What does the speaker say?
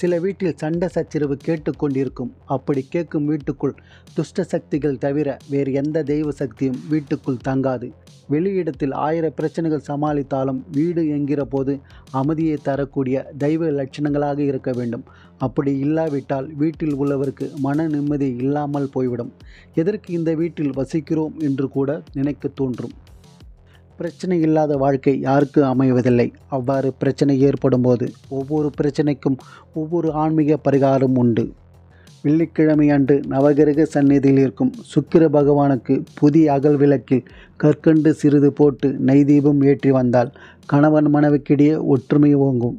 சில வீட்டில் சண்டை சச்சரவு கேட்டுக்கொண்டிருக்கும். அப்படி கேட்கும் வீட்டுக்குள் துஷ்ட சக்திகள் தவிர வேறு எந்த தெய்வ சக்தியும் வீட்டுக்குள் தங்காது. வெளியிடத்தில் ஆயிரம் பிரச்சனைகள் சமாளித்தாலும் வீடு என்கிற போது அமைதியை தரக்கூடிய தெய்வ லட்சணங்களாக இருக்க வேண்டும். அப்படி இல்லாவிட்டால் வீட்டில் உள்ளவருக்கு மன நிம்மதி இல்லாமல் போய்விடும். எதற்கு இந்த வீட்டில் வசிக்கிறோம் என்று கூட நினைக்க தோன்றும். பிரச்சனை இல்லாத வாழ்க்கை யாருக்கு அமைவதில்லை. அவ்வாறு பிரச்சனை ஏற்படும் போது ஒவ்வொரு பிரச்சனைக்கும் ஒவ்வொரு ஆன்மீக பரிகாரம் உண்டு. வெள்ளிக்கிழமை அன்று நவகிரக சந்நிதியில் இருக்கும் சுக்கிர பகவானுக்கு புதிய அகல் விளக்கில் கற்கண்டு சிறிது போட்டு நெய் தீபம் ஏற்றி வந்தால் கணவன் மனைவிக்கிடையே ஒற்றுமை ஓங்கும்.